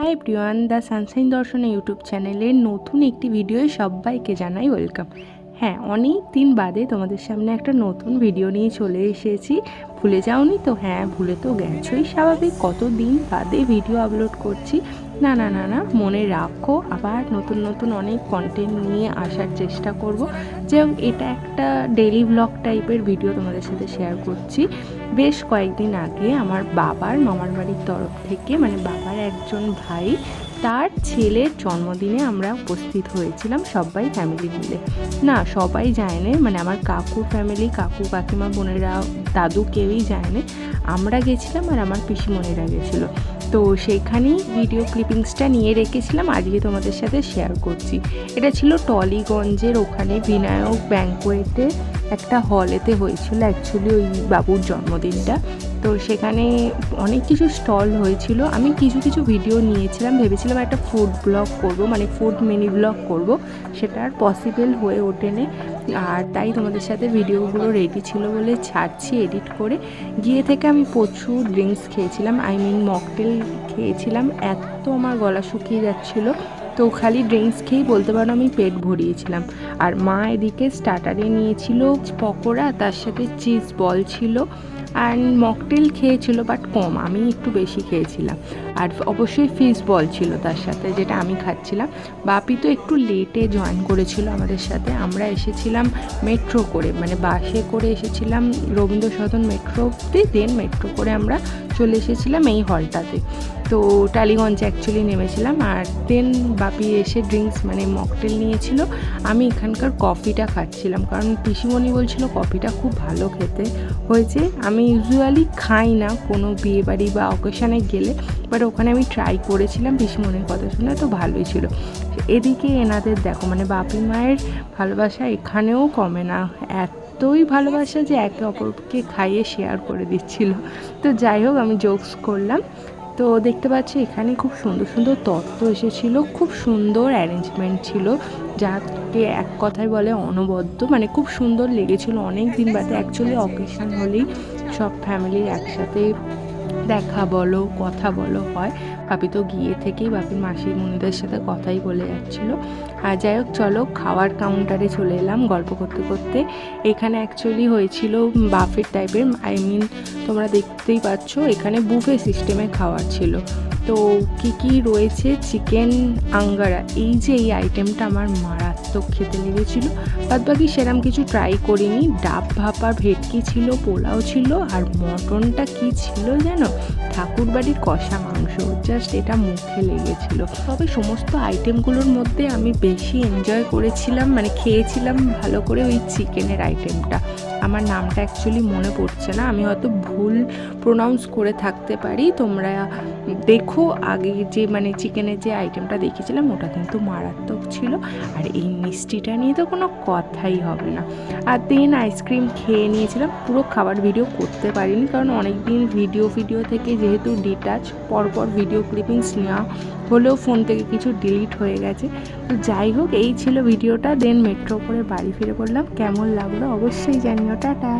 High Priyan the sunshine দর্শনে YouTube চ্যানেলের নতুন একটি ভিডিওয়ে সবাইকে জানাই ওয়েলকাম হ্যাঁ অনেক দিন বাদে তোমাদের সামনে একটা নতুন ভিডিও নিয়ে চলে এসেছি। ভুলে যাওনি তো? হ্যাঁ ভুলে তো গেছোই স্বাভাবিক। কত দিন বাদে ভিডিও আপলোড করছি। না না না না, মনে রাখো, আবার নতুন নতুন অনেক কন্টেন্ট নিয়ে আসার চেষ্টা করব। যে এটা একটা ডেলি ব্লগ টাইপের ভিডিও তোমাদের সাথে শেয়ার করছি। বেশ কয়েকদিন আগে আমার বাবার মামার বাড়ির তরফ থেকে মানে বাবার একজন ভাই তার ছেলের জন্মদিনে আমরা উপস্থিত হয়েছিলাম সবাই ফ্যামিলি মিলে। না, সবাই যায়নি মানে আমার কাকু ফ্যামিলি কাকু কাকিমা, বোনেরা, দাদু কেউই যায়নি আমরা গেছিলাম আর আমার পিসিমণিরা গেছিল। তো সেইখানেই ভিডিও ক্লিপিংসটা নিয়ে রেখেছিলাম, আজকে তোমাদের সাথে শেয়ার করছি। এটা ছিল টলিগঞ্জের ওখানে বিনায়ক ব্যাঙ্কোয়েটে একটা হলেতে হয়েছিল অ্যাকচুয়ালি ওই বাবুর জন্মদিনটা। তো সেখানে অনেক কিছু স্টল হয়েছিল। আমি কিছু কিছু ভিডিও নিয়েছিলাম, ভেবেছিলাম একটা ফুড ব্লগ করব মানে ফুড মিনি ব্লগ করব। সেটা আর পসিবল হয়ে ওঠেনি। আর তাই তোমাদের সাথে ভিডিওগুলো রেডি ছিল বলে ছাড়ছি এডিট করে। গিয়ে থেকে আমি প্রচুর ড্রিঙ্কস খেয়েছিলাম আই মিন মকটেল খেয়েছিলাম। এত আমার গলা শুকিয়ে যাচ্ছিল। তো খালি ড্রিঙ্কস খেয়েই বলতে পারো আমি পেট ভরিয়েছিলাম। আর মা এদিকে স্টার্টারে নিয়েছিল পকোড়া, তার সাথে চিজ বল ছিল। অ্যান্ড মকটেল খেয়েছিল বাট কম, আমি একটু বেশি খেয়েছিলাম। আর অবশ্যই ফিস বল ছিল তার সাথে, যেটা আমি খাচ্ছিলাম। বাপি তো একটু লেটে জয়েন করেছিল আমাদের সাথে। আমরা এসেছিলাম মেট্রো করে মানে বাসে করে এসেছিলাম Rabindra Sadan metro then metro করে আমরা চলে এসেছিলাম এই হলটাতে তো টালিগঞ্জে অ্যাকচুয়ালি নেমেছিলাম, আর দেন বাপি এসে ড্রিঙ্কস মানে মকটেল নিয়েছিল। আমি এখানকার কফিটা খাচ্ছিলাম, কারণ পিসিমণি বলছিল কফিটা খুব ভালো খেতে হয়েছে। আমি ইউজুয়ালি খাই না কোনো বিয়ে বাড়ি বা অকেশানে গেলে বাট ওখানে আমি ট্রাই করেছিলাম পিসিমণির কথা শুনে তো ভালোই ছিল। এদিকে এনাদের দেখো মানে বাপি মায়ের ভালোবাসা এখানেও কমে না। এতই ভালোবাসা যে একে অপরকে খাইয়ে শেয়ার করে দিচ্ছিল। তো যাই হোক, আমি জোকস করলাম। তো দেখতে পাচ্ছি, এখানে খুব সুন্দর সুন্দর তত্ত্ব এসেছিল, খুব সুন্দর অ্যারেঞ্জমেন্ট ছিল, যাকে এক কথায় বলে অনবদ্য। মানে খুব সুন্দর লেগেছিল অনেক দিন বাদে অ্যাকচুয়ালি অকেশন হলেই সব ফ্যামিলির একসাথে দেখা বলো, কথা বলো হয়। বাপি তো গিয়ে থেকেই বাপির মাসি মনিদের সাথে কথাই বলে যাচ্ছিল। আর যাই হোক, চলো খাওয়ার কাউন্টারে চলে এলাম গল্প করতে করতে। এখানে অ্যাকচুয়ালি হয়েছিল বাফের টাইপের আই মিন তোমরা দেখতেই পাচ্ছ, এখানে বুফে সিস্টেমে খাওয়ার ছিল। তো কি কি রয়েছে? চিকেন আঙ্গারা, এই যে এই আইটেমটা আমার মারাত্মক খেতে লেগেছিল। বাদ বাকি সেরম কিছু ট্রাই করিনি। ডাব ভাপা ভেটকি ছিল, পোলাও ছিল, আর মটনটা কি ছিল জানো ঠাকুর বাড়ির কষা মাংস। জাস্ট এটা মুখে লেগেছিল। তবে সমস্ত আইটেমগুলোর মধ্যে আমি বেশি এনজয় করেছিলাম মানে খেয়েছিলাম ভালো করে ওই চিকেনের আইটেমটা আমার নামটা অ্যাকচুয়ালি মনে পড়ছে না। আমি হয়তো ভুল প্রোনাউন্স করে থাকতে পারি। তোমরা দেখো, আগে যে মানে চিকেনের যে আইটেমটা দেখেছিলাম ওটা কিন্তু মারাত্মক ছিল। আর এই মিষ্টিটা নিয়ে তো কোনো কথাই হবে না। আর দেন আইসক্রিম খেয়ে নিয়েছিলাম। পুরো খাবার ভিডিও করতে পারিনি, কারণ অনেক দিন ভিডিও ভিডিও থেকে যেহেতু ডিটাচ পরপর ভিডিও ক্লিপিংস নেওয়া হলেও ফোন থেকে কিছু ডিলিট হয়ে গেছে। তো যাই হোক, এই ছিল ভিডিওটা দেন মেট্রো করে বাড়ি ফিরে পড়লাম কেমন লাগল অবশ্যই জানিও। টাটা!